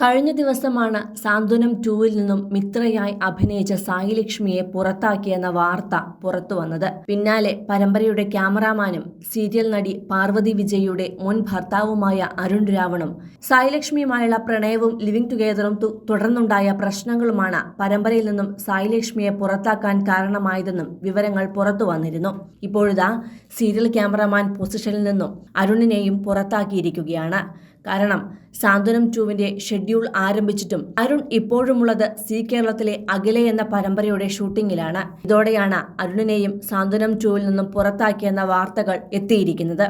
കഴിഞ്ഞ ദിവസമാണ് സാന്ത്വനം ടൂവിൽ നിന്നും മിത്രയായി അഭിനയിച്ച സായി സായിലക്ഷ്മിയെ പുറത്താക്കിയെന്ന വാർത്ത പുറത്തുവന്നത് പിന്നാലെ പരമ്പരയുടെ ക്യാമറാമാനും സീരിയൽ നടി പാർവതി വിജയുടെ മുൻ ഭർത്താവുമായ അരുൺ രാവണും സായിലക്ഷ്മിയുമായുള്ള പ്രണയവും ലിവിംഗ് ടുഗെദറും തുടർന്നുണ്ടായ പ്രശ്നങ്ങളുമാണ് പരമ്പരയിൽ നിന്നും സായി ലക്ഷ്മിയെ പുറത്താക്കാൻ കാരണമായതെന്നും വിവരങ്ങൾ പുറത്തുവന്നിരുന്നു ഇപ്പോഴിതാ സീരിയൽ ക്യാമറാമാൻ പൊസിഷനിൽ നിന്നും അരുണിനെയും പുറത്താക്കിയിരിക്കുകയാണ്. കാരണം സാന്ത്വനം ടൂവിന്റെ ഷെഡ്യൂൾ ആരംഭിച്ചിട്ടും അരുൺ ഇപ്പോഴുമുള്ളത് സി കേരളത്തിലെ അഖിലെ എന്ന പരമ്പരയുടെ ഷൂട്ടിംഗിലാണ് ഇതോടെയാണ് അരുണിനെയും സാന്ത്വനം ടൂവിൽ നിന്നും പുറത്താക്കിയെന്ന വാർത്തകൾ എത്തിയിരിക്കുന്നത്.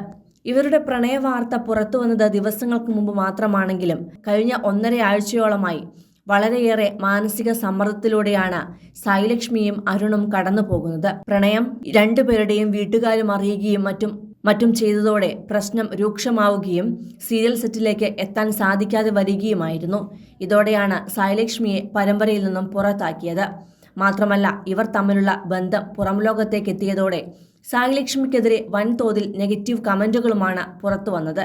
ഇവരുടെ പ്രണയ വാർത്ത പുറത്തു വന്നത് ദിവസങ്ങൾക്ക് മുമ്പ് മാത്രമാണെങ്കിലും കഴിഞ്ഞ ഒന്നര ആഴ്ചയോളമായി വളരെയേറെ മാനസിക സമ്മർദ്ദത്തിലൂടെയാണ് സായിലക്ഷ്മിയും അരുണും കടന്നു പോകുന്നത് പ്രണയം രണ്ടുപേരുടെയും വീട്ടുകാരും അറിയുകയും മറ്റും മറ്റും ചെയ്തതോടെ പ്രശ്നം രൂക്ഷമാവുകയും സീരിയൽ സെറ്റിലേക്ക് എത്താൻ സാധിക്കാതെ വരികയുമായിരുന്നു. ഇതോടെയാണ് സായലക്ഷ്മിയെ പരമ്പരയിൽ നിന്നും പുറത്താക്കിയത്. മാത്രമല്ല ഇവർ തമ്മിലുള്ള ബന്ധം പുറം ലോകത്തേക്ക് എത്തിയതോടെ സായിലക്ഷ്മിക്കെതിരെ വൻതോതിൽ നെഗറ്റീവ് കമന്റുകളുമാണ് പുറത്തു വന്നത്.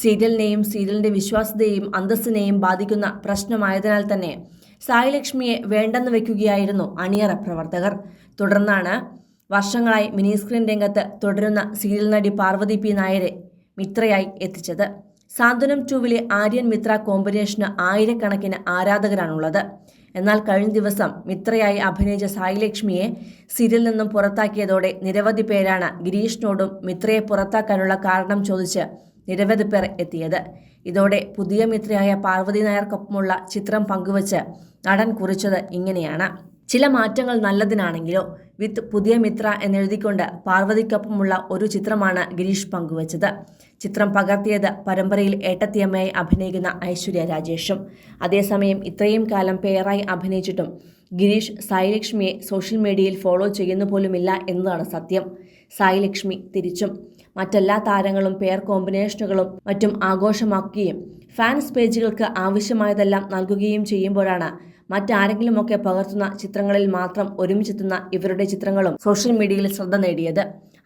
സീരിയലിനെയും സീരിയലിന്റെ വിശ്വാസ്യതയെയും അന്തസ്സിനെയും ബാധിക്കുന്ന പ്രശ്നമായതിനാൽ തന്നെ സായിലക്ഷ്മിയെ വേണ്ടെന്ന് വെക്കുകയായിരുന്നു അണിയറ പ്രവർത്തകർ. തുടർന്നാണ് വർഷങ്ങളായി മിനി സ്ക്രീൻ രംഗത്ത് തുടരുന്ന സീരിയൽ നടി പാർവതി പി നായരെ മിത്രയായി എത്തിച്ചത്. സാന്ത്വനം ടൂവിലെ ആര്യൻ മിത്ര കോമ്പിനേഷന് ആയിരക്കണക്കിന് ആരാധകരാണുള്ളത്. എന്നാൽ കഴിഞ്ഞ ദിവസം മിത്രയായി അഭിനയിച്ച സായി ലക്ഷ്മിയെ സീരിയൽ നിന്നും പുറത്താക്കിയതോടെ നിരവധി പേരാണ് ഗിരീഷിനോടും മിത്രയെ പുറത്താക്കാനുള്ള കാരണം ചോദിച്ച് നിരവധി പേർ എത്തിയത്. ഇതോടെ പുതിയ മിത്രയായ പാർവതി നായർക്കൊപ്പമുള്ള ചിത്രം പങ്കുവച്ച് നടൻ കുറിച്ചത് ഇങ്ങനെയാണ്. ചില മാറ്റങ്ങൾ നല്ലതിനാണെങ്കിലോ? വിത്ത് പുതിയ മിത്ര എന്നെഴുതിക്കൊണ്ട് പാർവതിക്കൊപ്പമുള്ള ഒരു ചിത്രമാണ് ഗിരീഷ് പങ്കുവച്ചത്. ചിത്രം പകർത്തിയത് പരമ്പരയിൽ ഏട്ടത്തിയമ്മയായി അഭിനയിക്കുന്ന ഐശ്വര്യ രാജേഷും. അതേസമയം ഇത്രയും കാലം പേറായി അഭിനയിച്ചിട്ടും ഗിരീഷ് സായിലക്ഷ്മിയെ സോഷ്യൽ മീഡിയയിൽ ഫോളോ ചെയ്യുന്നു പോലുമില്ല എന്നതാണ് സത്യം. സായിലക്ഷ്മി തിരിച്ചും മറ്റെല്ലാ താരങ്ങളും പേർ കോമ്പിനേഷനുകളും മറ്റും ആഘോഷമാക്കുകയും ഫാൻസ് പേജുകൾക്ക് ആവശ്യമായതെല്ലാം നൽകുകയും ചെയ്യുമ്പോഴാണ് മറ്റാരെങ്കിലുമൊക്കെ പകർത്തുന്ന ചിത്രങ്ങളിൽ മാത്രം ഒരുമിച്ചെത്തുന്ന ഇവരുടെ ചിത്രങ്ങളും സോഷ്യൽ മീഡിയയിൽ ശ്രദ്ധ നേടിയത്.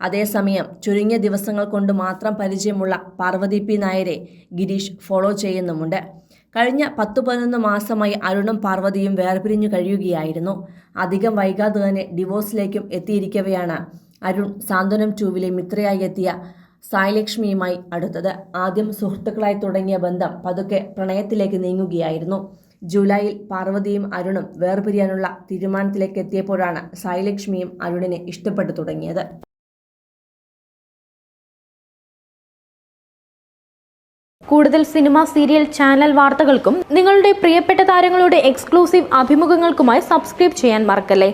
അതേസമയം ചുരുങ്ങിയ ദിവസങ്ങൾ കൊണ്ട് മാത്രം പരിചയമുള്ള പാർവതി പി നായരെ ഗിരീഷ് ഫോളോ ചെയ്യുന്നുമുണ്ട്. കഴിഞ്ഞ പത്തു പതിനൊന്ന് മാസമായി അരുണും പാർവതിയും വേർപിരിഞ്ഞു കഴിയുകയായിരുന്നു. അധികം വൈകാതെ തന്നെ ഡിവോഴ്സിലേക്കും എത്തിയിരിക്കവെയാണ് അരുൺ സാന്ത്വനം ടൂവിലെ മിത്രയായി എത്തിയ സായലക്ഷ്മിയുമായി അടുത്തത്. ആദ്യം സുഹൃത്തുക്കളായി തുടങ്ങിയ ബന്ധം പതുക്കെ പ്രണയത്തിലേക്ക് നീങ്ങുകയായിരുന്നു. ജൂലൈയിൽ പാർവതിയും അരുണും വേർപിരിയാനുള്ള തീരുമാനത്തിലേക്ക് എത്തിയപ്പോഴാണ് സായിലക്ഷ്മിയും അരുണിനെ ഇഷ്ടപ്പെട്ടു തുടങ്ങിയത്. കൂടുതൽ സിനിമ സീരിയൽ ചാനൽ വാർത്തകൾക്കും നിങ്ങളുടെ പ്രിയപ്പെട്ട താരങ്ങളുടെ എക്സ്ക്ലൂസീവ് അഭിമുഖങ്ങൾക്കുമായി സബ്സ്ക്രൈബ് ചെയ്യാൻ മറക്കല്ലേ?